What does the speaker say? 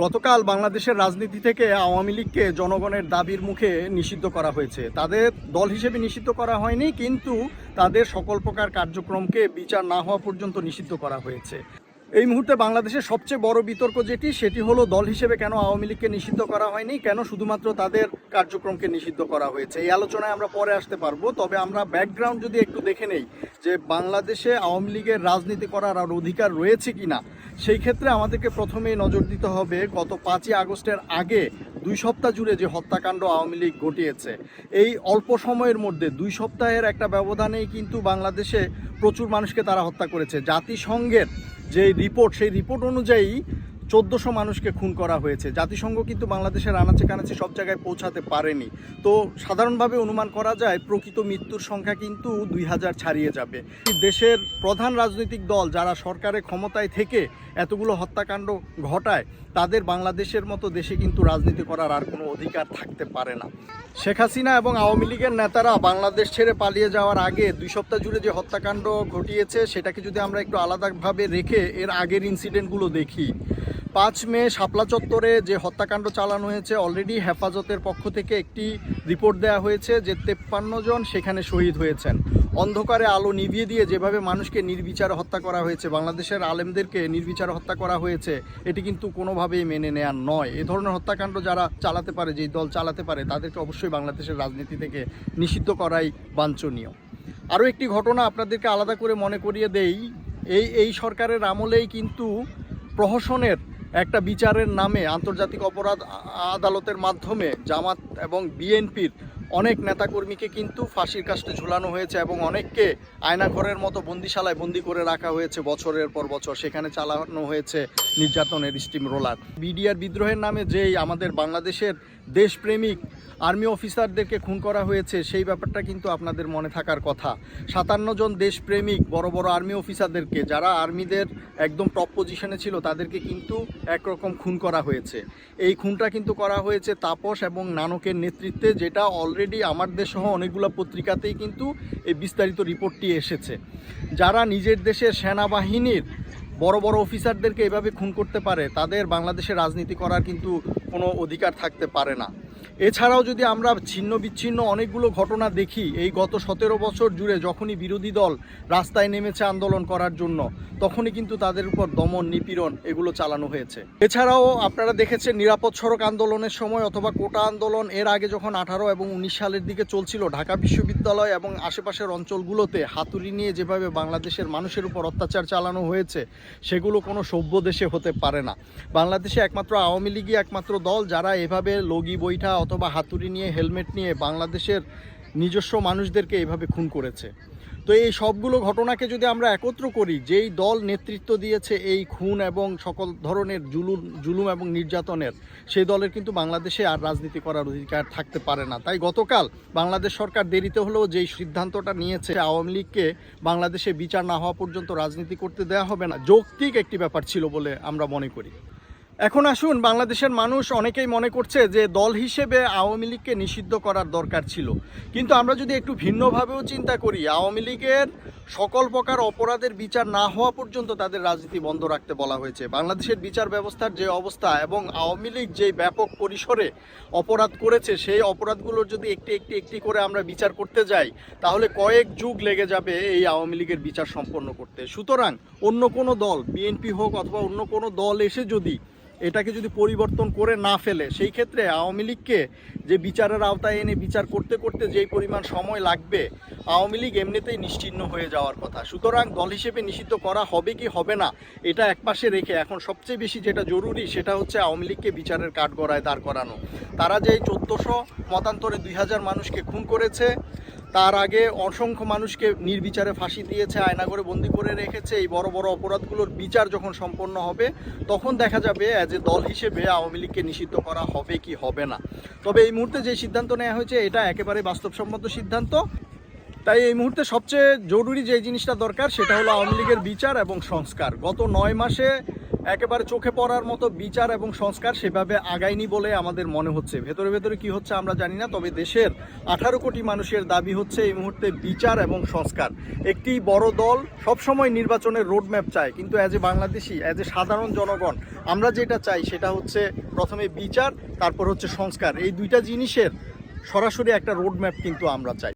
গতকাল বাংলাদেশের রাজনীতি থেকে আওয়ামী লীগকে জনগণের দাবির মুখে নিষিদ্ধ করা হয়েছে। তাদের দল হিসেবে নিষিদ্ধ করা হয়নি, কিন্তু তাদের সকল প্রকার কার্যক্রমকে বিচার না হওয়া পর্যন্ত নিষিদ্ধ করা হয়েছে। এই মুহূর্তে বাংলাদেশের সবচেয়ে বড় বিতর্ক যেটি, সেটি হলো দল হিসেবে কেন আওয়ামী লীগকে নিষিদ্ধ করা হয়নি, কেন শুধুমাত্র তাদের কার্যক্রমকে নিষিদ্ধ করা হয়েছে? এই আলোচনায় আমরা পরে আসতে পারব, তবে আমরা ব্যাকগ্রাউন্ড যদি একটু দেখে নেই যে বাংলাদেশে আওয়ামী লীগের রাজনীতি করার আর অধিকার রয়েছে কিনা, সেই ক্ষেত্রে আমাদেরকে প্রথমেই নজর দিতে হবে গত পাঁচই আগস্টের আগে দুই সপ্তাহ জুড়ে যে হত্যাকাণ্ড আওয়ামী লীগ ঘটিয়েছে, এই অল্প সময়ের মধ্যে দুই সপ্তাহের একটা ব্যবধানেই কিন্তু বাংলাদেশে প্রচুর মানুষকে তারা হত্যা করেছে। জাতিসংঘের যে রিপোর্ট সেই রিপোর্ট অনুযায়ী চোদ্দোশো মানুষকে খুন করা হয়েছে। জাতিসংঘ কিন্তু বাংলাদেশের আনাচে কানাচে সব জায়গায় পৌঁছাতে পারেনি। তো সাধারণভাবে অনুমান করা যায়, প্রকৃত মৃত্যুর সংখ্যা কিন্তু দুই হাজার ছাড়িয়ে যাবে। দেশের প্রধান রাজনৈতিক দল যারা সরকারের ক্ষমতায় থেকে এতগুলো হত্যাকাণ্ড ঘটায়, তাদের বাংলাদেশের মতো দেশে কিন্তু রাজনীতি করার আর কোনো অধিকার থাকতে পারে না। শেখ হাসিনা এবং আওয়ামী লীগের নেতারা বাংলাদেশ ছেড়ে পালিয়ে যাওয়ার আগে দুই সপ্তাহ জুড়ে যে হত্যাকাণ্ড ঘটিয়েছে, সেটাকে যদি আমরা একটু আলাদাভাবে রেখে এর আগের ইনসিডেন্টগুলো দেখি পাঁচ মে শাপলা চত্বরে যে হত্যাকাণ্ড চালানো হয়েছে অলরেডি হেফাজতের পক্ষ থেকে একটি রিপোর্ট দেওয়া হয়েছে যে তেপ্পান্ন জন সেখানে শহীদ হয়েছেন। অন্ধকারে আলো নিভিয়ে দিয়ে যেভাবে মানুষকে নির্বিচারে হত্যা করা হয়েছে, বাংলাদেশের আলেমদেরকে নির্বিচারে হত্যা করা হয়েছে, এটি কিন্তু কোনোভাবেই মেনে নেওয়ার নয়। এ ধরনের হত্যাকাণ্ড যারা চালাতে পারে, যেই দল চালাতে পারে, তাদেরকে অবশ্যই বাংলাদেশের রাজনীতি থেকে নিষিদ্ধ করাই বাঞ্ছনীয়। আরও একটি ঘটনা আপনাদেরকে আলাদা করে মনে করিয়ে দেই, এই এই সরকারের আমলেই কিন্তু প্রহসনের একটা বিচারের নামে আন্তর্জাতিক অপরাধ আদালতের মাধ্যমে জামাত এবং বিএনপির অনেক নেতাকর্মীকে কিন্তু ফাঁসির কাস্টে ঝুলানো হয়েছে এবং অনেককে আয়নাঘরের মতো বন্দিশালায় বন্দি করে রাখা হয়েছে বছরের পর বছর। সেখানে চালানো হয়েছে নির্যাতনের স্টিম রোলার। বিডিআর বিদ্রোহের নামে যেই আমাদের বাংলাদেশের দেশপ্রেমিক, আর্মি অফিসারদেরকে খুন করা হয়েছে, সেই ব্যাপারটা কিন্তু আপনাদের মনে থাকার কথা। সাতান্ন জন দেশপ্রেমিক বড় বড় আর্মি অফিসারদেরকে, যারা আর্মিদের একদম টপ পজিশনে ছিল, তাদেরকে কিন্তু একরকম খুন করা হয়েছে। এই খুনটা কিন্তু করা হয়েছে তাপস এবং নানকের নেতৃত্বে, যেটা অলরেডি আমার দেশসহ অনেকগুলো পত্রিকাতেই কিন্তু এই বিস্তারিত রিপোর্টটি এসেছে। যারা নিজের দেশের সেনাবাহিনীর বড় বড় অফিসারদেরকে এভাবে খুন করতে পারে, তাদের বাংলাদেশে রাজনীতি করার কিন্তু কোনো অধিকার থাকতে পারে না। এছাড়াও যদি আমরা ছিন্ন বিচ্ছিন্ন অনেকগুলো ঘটনা দেখি, এই গত সতেরো বছর জুড়ে যখনই বিরোধী দল রাস্তায় নেমেছে আন্দোলন করার জন্য, তখনই কিন্তু তাদের উপর দমন, নিপীড়ন এগুলো চালানো হয়েছে। এছাড়াও আপনারা দেখেছেন নিরাপদ সড়ক আন্দোলনের সময় অথবা কোটা আন্দোলন এর আগে যখন আঠারো এবং উনিশ সালের দিকে চলছিল, ঢাকা বিশ্ববিদ্যালয় এবং আশেপাশের অঞ্চলগুলোতে হাতুড়ি নিয়ে যেভাবে বাংলাদেশের মানুষের উপর অত্যাচার চালানো হয়েছে, সেগুলো কোনো সভ্য দেশে হতে পারে না। বাংলাদেশে একমাত্র আওয়ামী লীগই একমাত্র দল যারা এভাবে লগি বৈঠা অথবা হাতুড়ি নিয়ে, হেলমেট নিয়ে বাংলাদেশের নিজস্ব মানুষদেরকে এভাবে খুন করেছে। তো এই সবগুলো ঘটনাকে যদি আমরা একত্র করি, যেই দল নেতৃত্ব দিয়েছে এই খুন এবং সকল ধরনের জুলুম জুলুম এবং নির্যাতনের, সেই দলের কিন্তু বাংলাদেশে আর রাজনীতি করার অধিকার থাকতে পারে না। তাই গতকাল বাংলাদেশ সরকার দেরিতে হলেও যেই সিদ্ধান্তটা নিয়েছে আওয়ামী লীগকে বাংলাদেশে বিচার না হওয়া পর্যন্ত রাজনীতি করতে দেওয়া হবে না। যৌক্তিক একটি ব্যাপার ছিল বলে আমরা মনে করি। এখন আসুন, বাংলাদেশের মানুষ অনেকেই মনে করছে যে দল হিসেবে আওয়ামী লীগকে নিষিদ্ধ করার দরকার ছিল। কিন্তু আমরা যদি একটু ভিন্নভাবেও চিন্তা করি, আওয়ামী লীগের সকল প্রকার অপরাধের বিচার না হওয়া পর্যন্ত তাদের রাজনীতি বন্ধ রাখতে বলা হয়েছে। বাংলাদেশের বিচার ব্যবস্থার যে অবস্থা এবং আওয়ামী লীগ যে ব্যাপক পরিসরে অপরাধ করেছে, সেই অপরাধগুলোর যদি একটি একটি একটি করে আমরা বিচার করতে যাই, তাহলে কয়েক যুগ লেগে যাবে এই আওয়ামী লীগের বিচার সম্পন্ন করতে। সুতরাং অন্য কোনো দল, বিএনপি হোক অথবা অন্য কোনো দল এসে যদি এটাকে যদি পরিবর্তন করে না ফেলে, সেই ক্ষেত্রে আওয়ামী লীগকে যে বিচারের আওতায় এনে বিচার করতে করতে যেই পরিমাণ সময় লাগবে, আওয়ামী লীগ এমনিতেই নিশ্চিহ্ন হয়ে যাওয়ার কথা। সুতরাং দল হিসেবে নিষিদ্ধ করা হবে কি হবে না, এটা একপাশে রেখে এখন সবচেয়ে বেশি যেটা জরুরি সেটা হচ্ছে আওয়ামী লীগকে বিচারের কাঠগড়ায় দাঁড় করানো। তারা যে চোদ্দোশো মতান্তরে দুই হাজার মানুষকে খুন করেছে তার আগে অসংখ্য মানুষকে নির্বিচারে ফাঁসি দিয়েছে আয়না করে বন্দি করে রেখেছে, এই বড় বড় অপরাধগুলোর বিচার যখন সম্পন্ন হবে, তখন দেখা যাবে অ্যাজ এ দল হিসেবে আওয়ামী লীগকে নিষিদ্ধ করা হবে কি হবে না। তবে এই মুহূর্তে যে সিদ্ধান্ত নেওয়া হয়েছে, এটা একেবারে বাস্তবসম্মত সিদ্ধান্ত। তাই এই মুহূর্তে সবচেয়ে জরুরি যে জিনিসটা দরকার, সেটা হলো আওয়ামী লীগের বিচার এবং সংস্কার। গত নয় মাসে একেবারে চোখে পড়ার মতো বিচার এবং সংস্কার সেভাবে আগায়নি বলে আমাদের মনে হচ্ছে। ভেতরে ভেতরে কি হচ্ছে আমরা জানি না, তবে দেশের আঠারো কোটি মানুষের দাবি হচ্ছে এই মুহূর্তে বিচার এবং সংস্কার। একটি বড় দল সবসময় নির্বাচনের রোডম্যাপ চায়, কিন্তু as a Bangladeshi as a সাধারণ জনগণ, আমরা যেটা চাই সেটা হচ্ছে প্রথমে বিচার, তারপর হচ্ছে সংস্কার। এই দুইটা জিনিসের সরাসরি একটা রোডম্যাপ কিন্তু আমরা চাই।